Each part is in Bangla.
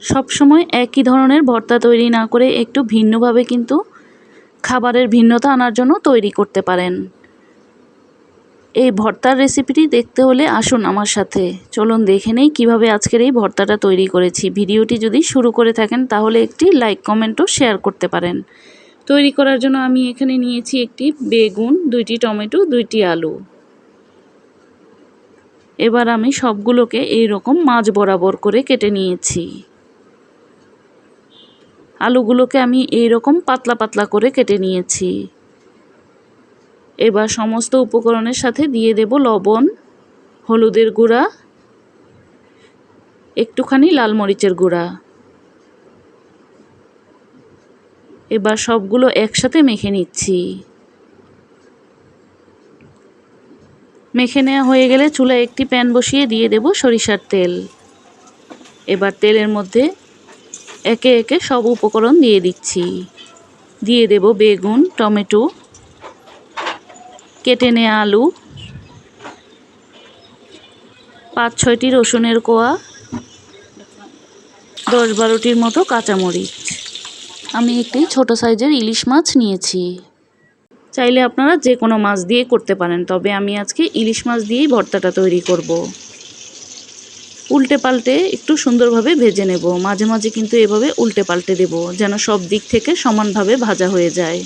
সব সময় একই ধরনের ভর্তা তৈরি না করে একটু ভিন্নভাবে কিন্তু খাবারের ভিন্নতা আনার জন্য তৈরি করতে পারেন। এই ভর্তার রেসিপিটি দেখতে হলে আসুন আমার সাথে। চলুন দেখে নেই কীভাবে আজকের এই ভর্তাটা তৈরি করেছি। ভিডিওটি যদি শুরু করে থাকেন তাহলে একটি লাইক কমেন্টও শেয়ার করতে পারেন। তৈরি করার জন্য আমি এখানে নিয়েছি একটি বেগুন, দুইটি টমেটো, দুইটি আলু। এবার আমি সবগুলোকে এই রকম মাছ বরাবর করে কেটে নিয়েছি। আলুগুলোকে আমি এই রকম পাতলা পাতলা করে কেটে নিয়েছি। এবার সমস্ত উপকরণের সাথে দিয়ে দেব লবণ, হলুদের গুঁড়া, একটুখানি লাল মরিচের গুঁড়া। এবার সবগুলো একসাথে মেখে নিচ্ছি। মেখে নেওয়া হয়ে গেলে চুলায় একটি প্যান বসিয়ে দিয়ে দেব সরিষার তেল। এবার তেলের মধ্যে একে একে সব উপকরণ দিয়ে দিচ্ছি। দিয়ে দেব বেগুন, টমেটো, কেটে নেওয়া আলু, পাঁচ ছয়টি রসুনের কোয়া, দশ বারোটির মতো কাঁচামরিচ। আমি একটি ছোট সাইজের ইলিশ মাছ নিয়েছি। চাইলে আপনারা যে কোনো মাছ দিয়ে করতে পারেন, তবে আমি আজকে ইলিশ মাছ দিয়েই ভর্তাটা তৈরি করব। উল্টে পাল্টে একটু সুন্দরভাবে ভেজে নেব। মাঝে মাঝে কিন্তু এভাবে উল্টে পাল্টে দেব, যেন সব দিক থেকে সমানভাবে ভাজা হয়ে যায়।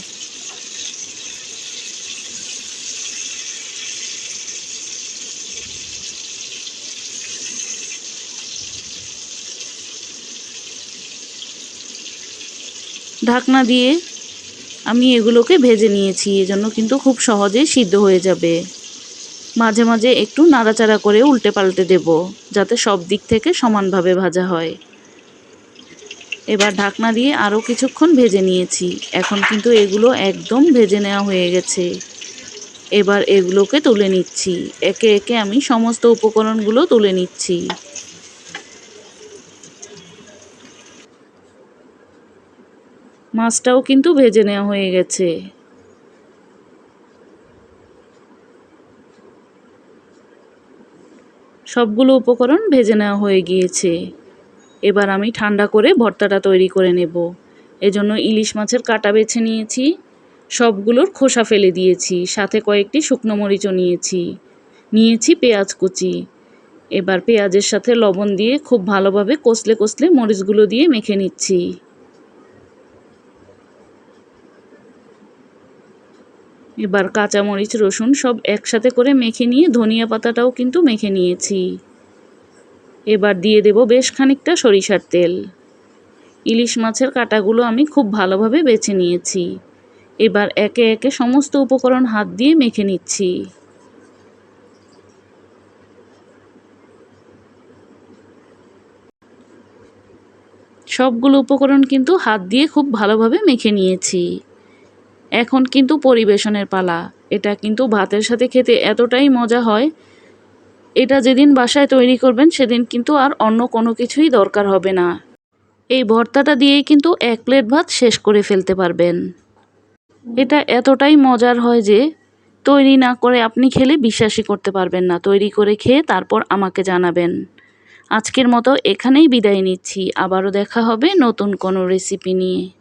ঢাকনা দিয়ে আমি এগুলোকে ভেজে নিয়েছি, এজন্য কিন্তু খুব সহজেই সিদ্ধ হয়ে যাবে। মাঝে মাঝে একটু নাড়াচাড়া করে উল্টে পাল্টে দেব, যাতে সব দিক থেকে সমানভাবে ভাজা হয়। এবার ঢাকনা দিয়ে আরও কিছুক্ষণ ভেজে নিয়েছি। এখন কিন্তু এগুলো একদম ভেজে নেওয়া হয়ে গেছে। এবার এগুলোকে তুলে নিচ্ছি। একে একে আমি সমস্ত উপকরণগুলো তুলে নিচ্ছি। মাছটাও কিন্তু ভেজে নেওয়া হয়ে গেছে। সবগুলো উপকরণ ভেজে নেওয়া হয়ে গিয়েছে। এবার আমি ঠান্ডা করে ভর্তাটা তৈরি করে নেব। এজন্য ইলিশ মাছের কাটা বেছে নিয়েছি, সবগুলোর খোসা ফেলে দিয়েছি, সাথে কয়েকটি শুকনো মরিচও নিয়েছি। নিয়েছি পেঁয়াজ কুচি। এবার পেঁয়াজের সাথে লবণ দিয়ে খুব ভালোভাবে কষলে কষলে মরিচগুলো দিয়ে মেখে নিচ্ছি। এবার কাঁচামরিচ, রসুন সব একসাথে করে মেখে নিয়ে ধনিয়া পাতাটাও কিন্তু মেখে নিয়েছি। এবার দিয়ে দেব বেশ খানিকটা সরিষার তেল। ইলিশ মাছের কাটাগুলো আমি খুব ভালোভাবে বেছে নিয়েছি। এবার একে একে সমস্ত উপকরণ হাত দিয়ে মেখে নিচ্ছি। সবগুলো উপকরণ কিন্তু হাত দিয়ে খুব ভালোভাবে মেখে নিয়েছি। এখন কিন্তু পরিবেশনের পালা। এটা কিন্তু ভাতের সাথে খেতে এতটাই মজা হয়। এটা যেদিন বাসায় তৈরি করবেন, সেদিন কিন্তু আর অন্য কোনো কিছুই দরকার হবে না। এই ভর্তাটা দিয়েই কিন্তু এক প্লেট ভাত শেষ করে ফেলতে পারবেন। এটা এতটাই মজার হয় যে, তৈরি না করে আপনি খেলে বিশ্বাসই করতে পারবেন না। তৈরি করে খেয়ে তারপর আমাকে জানাবেন। আজকের মতো এখানেই বিদায় নিচ্ছি। আবারও দেখা হবে নতুন কোনো রেসিপি নিয়ে।